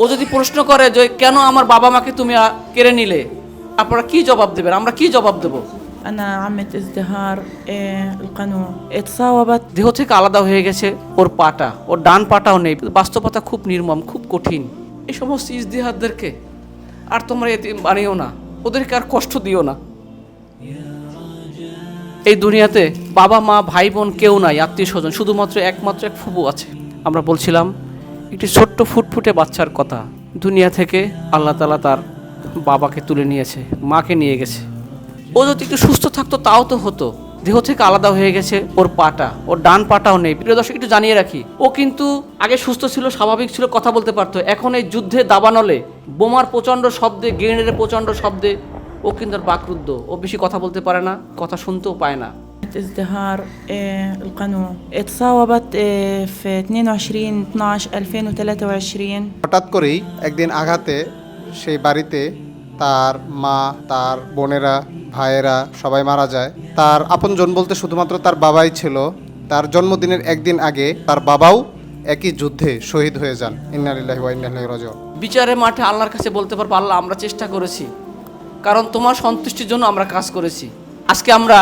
ও যদি প্রশ্ন করে যে কেন আমার বাবা মাকে তুমি কেড়ে নিলে আপনারা কি জবাব দেবেন? আমরা কি জবাব দেবো? দেহ থেকে আলাদা হয়ে গেছে ওর পাটা ওর ডান পাটাও নেই। বাস্তবতা খুব নির্মম খুব কঠিন। এই সমস্ত ইজদিহাদদেরকে আর তোমরা এতে বানিও না। ওদেরকে আর কষ্ট দিও না। এই দুনিয়াতে বাবা মা ভাই বোন কেউ নাই আত্মীয় স্বজন শুধুমাত্র একমাত্র এক ফুবু আছে। আমরা বলছিলাম একটি ছোট্ট ফুটফুটে বাচ্চার কথা। দুনিয়া থেকে আল্লাহ তালা তার বাবাকে তুলে নিয়েছে, মাকে নিয়ে গেছে। ও যদি একটু সুস্থ থাকতো, তাও তো হতো। দেহ থেকে আলাদা হয়ে গেছে ওর পাটা, ওর ডান পাটাও নেই। প্রিয় দর্শক, একটু জানিয়ে রাখি, ও কিন্তু আগে সুস্থ ছিল, স্বাভাবিক ছিল, কথা বলতে পারতো। এখন এই যুদ্ধে দাবানলে, বোমার প্রচণ্ড শব্দে, গ্রেনেডের প্রচণ্ড শব্দে, ও কিন্তু আর বাকরুদ্ধ। ও বেশি কথা বলতে পারে না, কথা শুনতেও পায় না। ازدهار إيه القانون اتصاوبت إيه في 22 12 2023 হঠাৎ করেই একদিন আঘাতে সেই বাড়িতে তার মা তার বোনেরা ভাইয়েরা সবাই মারা যায় তার আপনজন বলতে শুধুমাত্র তার বাবাই ছিল তার জন্মদিনের একদিন আগে তার বাবাও একই যুদ্ধে শহীদ হয়ে যান ইন্নালিল্লাহি ওয়া ইন্না ইলাইহি রাজিউন বিচারের মাঠে আল্লাহর কাছে বলতে পারবো আল্লাহ আমরা চেষ্টা করেছি কারণ তোমার সন্তুষ্টির জন্য আমরা কাজ করেছি আজকে আমরা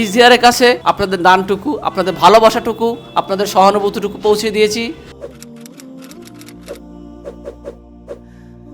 ইজদিয়ারের কাছে আপনাদের দানটুকু আপনাদের ভালোবাসাটুকু আপনাদের সহানুভূতিটুকু পৌঁছে দিয়েছি।